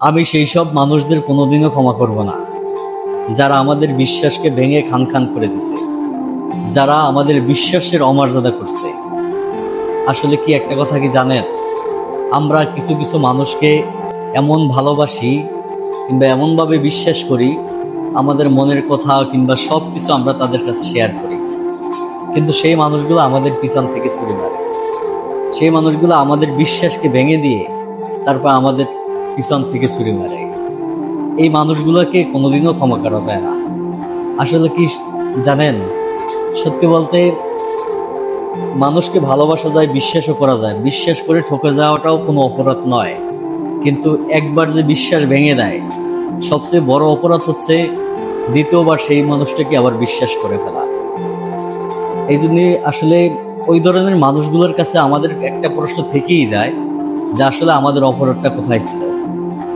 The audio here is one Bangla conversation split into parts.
আমি সেই সব মানুষদের কোনোদিনও ক্ষমা করব না। যারা আমাদের বিশ্বাসকে ভেঙে খান খান করে দিছে। যারা আমাদের বিশ্বাসের অমর্যাদা করছে। আসলে কি একটা কথা কি জানেন? আমরা কিছু কিছু মানুষকে এমন ভালোবাসি কিংবা এমনভাবে বিশ্বাস করি, আমাদের মনের কথা কিংবা সব কিছু আমরা তাদের কাছে শেয়ার করি। কিন্তু সেই মানুষগুলো আমাদের পিছন থেকে ছুরি মারে। সেই মানুষগুলো আমাদের বিশ্বাসকে ভেঙে দিয়ে তারপর আমাদের পিছন থেকে ছুরি মারে। এই মানুষগুলোকে কোনোদিনও ক্ষমা করা যায় না। আসলে কি জানেন? সত্যি বলতে মানুষকে ভালোবাসা যায়, বিশ্বাসও করা যায়। বিশ্বাস করে ঠকে যাওয়াটাও কোনো অপরাধ নয়। কিন্তু একবার যে বিশ্বাস ভেঙে দেয়, সবচেয়ে বড় অপরাধ হচ্ছে দ্বিতীয়বার সেই মানুষটাকে আবার বিশ্বাস করে ফেলা। এই জন্যে আসলে ওই ধরনের মানুষগুলোর কাছে আমাদের একটা প্রশ্ন থেকেই যায় যে আসলে আমাদের অপরাধটা কোথায় ছিল?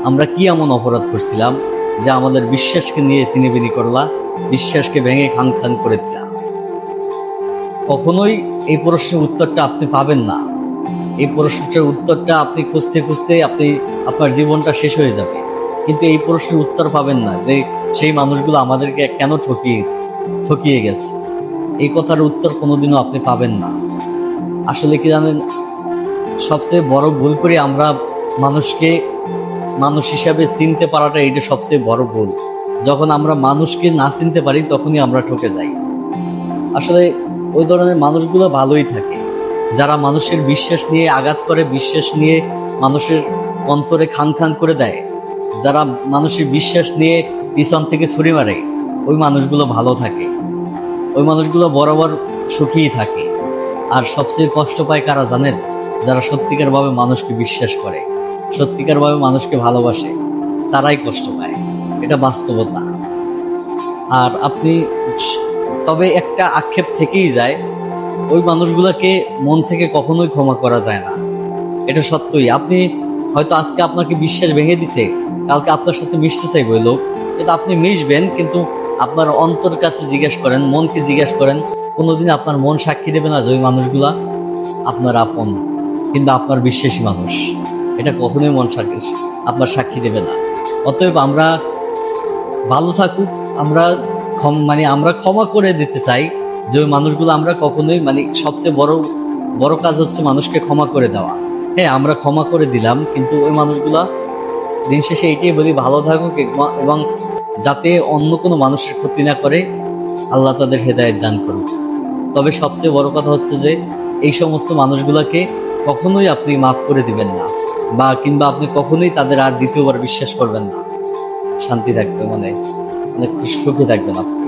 আমরা কি এমন অপরাধ করছিলাম যে আমাদের বিশ্বাসকে নিয়ে চিনিবিনি করলা, বিশ্বাসকে ভেঙে খান খান করে দিলাম কখনোই এই প্রশ্নের উত্তরটা আপনি পাবেন না। এই প্রশ্নটার উত্তরটা আপনি খুঁজতে খুঁজতে আপনি, আপনার জীবনটা শেষ হয়ে যাবে। কিন্তু এই প্রশ্নের উত্তর পাবেন না যে সেই মানুষগুলো আমাদেরকে কেন ঠকিয়ে ঠকিয়ে গেছে। এই কথার উত্তর কোনোদিনও আপনি পাবেন না। আসলে কি জানেন, সবচেয়ে বড় ভুল করে আমরা মানুষকে মানুষ হিসাবে চিনতে পারাটা এটা সবচেয়ে বড় ভুল। যখন আমরা মানুষকে না চিনতে পারি, তখনই আমরা ঠকে যাই। আসলে ওই ধরনের মানুষগুলো ভালোই থাকে। যারা মানুষের বিশ্বাস নিয়ে, আঘাত করে বিশ্বাস নিয়ে মানুষের অন্তরে খান খান করে দেয়, যারা মানুষের বিশ্বাস নিয়ে পিছন থেকে ছুরি মারে, ওই মানুষগুলো ভালো থাকে। ওই মানুষগুলো বরাবর সুখীই থাকে। আর সবচেয়ে কষ্ট পায় কারা জানেন? যারা সত্যিকারভাবে মানুষকে বিশ্বাস করে। সত্যিকারভাবে মানুষকে ভালোবাসে, তারাই কষ্ট পায়। এটা বাস্তবতা। আর আপনি তবে একটা আক্ষেপ থেকেই যায়, ওই মানুষগুলোকে মন থেকে কখনোই ক্ষমা করা যায় না। এটা সত্যই। আপনি হয়তো আজকে আপনাকে বিশ্বাস ভেঙে দিছে, কালকে আপনার সাথে মিশতে চাইবে ওই লোক। কিন্তু আপনি মিশবেন, কিন্তু আপনার অন্তর কাছে জিজ্ঞেস করেন, মনকে জিজ্ঞেস করেন, কোনোদিন আপনার মন সাক্ষী দেবে না যে ওই মানুষগুলা আপনার আপন কিন্তু আপনার বিশ্বাসী মানুষ। এটা কখনোই মন সাক্ষী আপনার সাক্ষী দেবে না। অতএব আমরা ভালো থাকুক, আমরা ক্ষম- মানে আমরা ক্ষমা করে দিতে চাই যে ওই মানুষগুলো আমরা কখনোই মানে সবচেয়ে বড় বড় কাজ হচ্ছে মানুষকে ক্ষমা করে দেওয়া। হ্যাঁ আমরা ক্ষমা করে দিলাম, কিন্তু ওই মানুষগুলা দিন শেষে এটাই বলি, ভালো থাকুক এবং- যাতে অন্য কোনো মানুষের ক্ষতি না করে, আল্লাহ তাদের হেদায়ত দান করুক। তবে সবচেয়ে বড় কথা হচ্ছে যে, এই সমস্ত মানুষগুলোকে কখনোই আপনি মাফ করে দিবেন না। বা কিংবা আপনি কখনোই তাদের আর দ্বিতীয়বার বিশ্বাস করবেন না। শান্তি থাকবে মানে অনেক খুশি সুখী থাকবেন আপনি